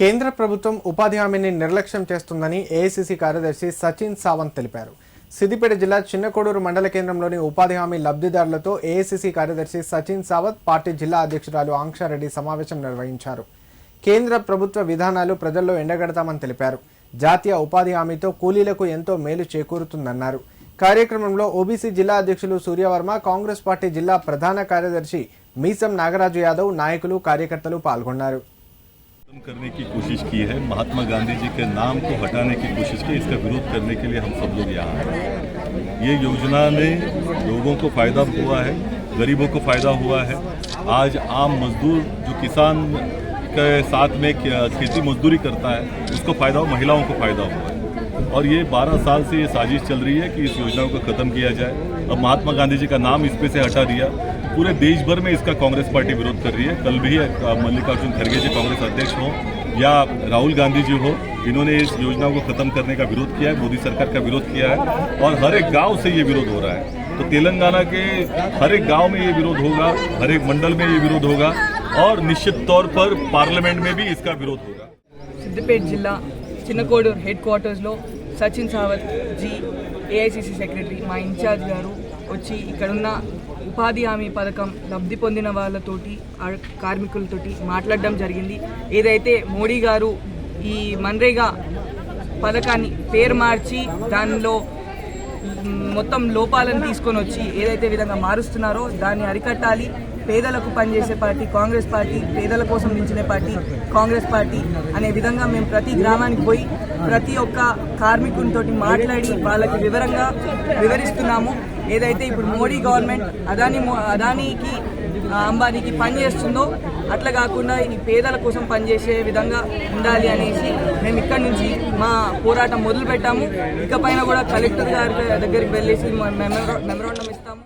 కేంద్ర ప్రభుత్వం ఉపాధి హామీని నిర్లక్ష్యం చేస్తుందని ఏఐసిసి కార్యదర్శి సచిన్ సావంత్ తెలిపారు. సిద్దిపేట జిల్లా చిన్నకోడూరు మండల కేంద్రంలోని ఉపాధి హామీ లబ్ధిదారులతో ఏఐసిసి కార్యదర్శి సచిన్ సావంత్ పార్టీ జిల్లా అధ్యక్షురాలు ఆంక్షారెడ్డి సమావేశం నిర్వహించారు. కేంద్ర ప్రభుత్వ విధానాలు ప్రజల్లో ఎండగడతామని తెలిపారు. జాతీయ ఉపాధి హామీతో కూలీలకు ఎంతో మేలు చేకూరుతుందన్నారు. కార్యక్రమంలో ఓబీసీ జిల్లా అధ్యక్షులు సూర్యవర్మ కాంగ్రెస్ పార్టీ జిల్లా ప్రధాన కార్యదర్శి మీసం నాగరాజు యాదవ్ నాయకులు కార్యకర్తలు పాల్గొన్నారు. खत्म करने की कोशिश की है। महात्मा गांधी जी के नाम को हटाने की कोशिश की। इसका विरोध करने के लिए हम सब लोग यहाँ आए। ये योजना ने लोगों को फ़ायदा हुआ है, गरीबों को फ़ायदा हुआ है। आज आम मजदूर जो किसान के साथ में खेती मजदूरी करता है, उसको फ़ायदा हो महिलाओं को फ़ायदा हुआ है। और ये 12 साल से ये साजिश चल रही है कि इस योजना को खत्म किया जाए। अब महात्मा गांधी जी का नाम इसमें से हटा दिया। पूरे देश भर में इसका कांग्रेस पार्टी विरोध कर रही है। कल भी मल्लिकार्जुन खड़गे जी कांग्रेस अध्यक्ष हो या राहुल गांधी जी हो, इन्होंने इस योजना को खत्म करने का विरोध किया है, मोदी सरकार का विरोध किया है और हर एक गाँव से ये विरोध हो रहा है। तो तेलंगाना के हर एक गाँव में ये विरोध होगा, हर एक मंडल में ये विरोध होगा और निश्चित तौर पर पार्लियामेंट में भी इसका विरोध होगा। सिद्धपेट जिला Chinnakodur headquarters Sachin Sawant ji AICC secretary మా ఇన్ఛార్జ్ గారు వచ్చి ఇక్కడున్న ఉపాధి హామీ పథకం లబ్ధి పొందిన వాళ్ళతోటి కార్మికులతోటి మాట్లాడడం జరిగింది. ఏదైతే మోడీ గారు ఈ మన్రేగా పథకాన్ని పేరు మార్చి దానిలో మొత్తం లోపాలను తీసుకొని వచ్చి ఏదైతే విధంగా మారుస్తున్నారో దాన్ని అరికట్టాలి. పేదలకు పనిచేసే పార్టీ కాంగ్రెస్ పార్టీ పేదల కోసం నిలిచిన పార్టీ కాంగ్రెస్ పార్టీ అనే విధంగా మేము ప్రతి గ్రామానికి పోయి ప్రతి ఒక్క కార్మికునితో మాట్లాడి వాళ్ళకి వివరంగా వివరిస్తున్నాము. ఏదైతే ఇప్పుడు మోడీ గవర్నమెంట్ అదాని అదానికి అంబానీకి పనిచేస్తుందో అట్లా కాకుండా ఈ పేదల కోసం పనిచేసే విధంగా ఉండాలి అనేసి మేము ఇక్కడ నుంచి మా పోరాటం మొదలు పెట్టాము ఇకపైన కూడా కలెక్టర్ గారి దగ్గరికి వెళ్ళేసి మెమోరాండం ఇస్తాము.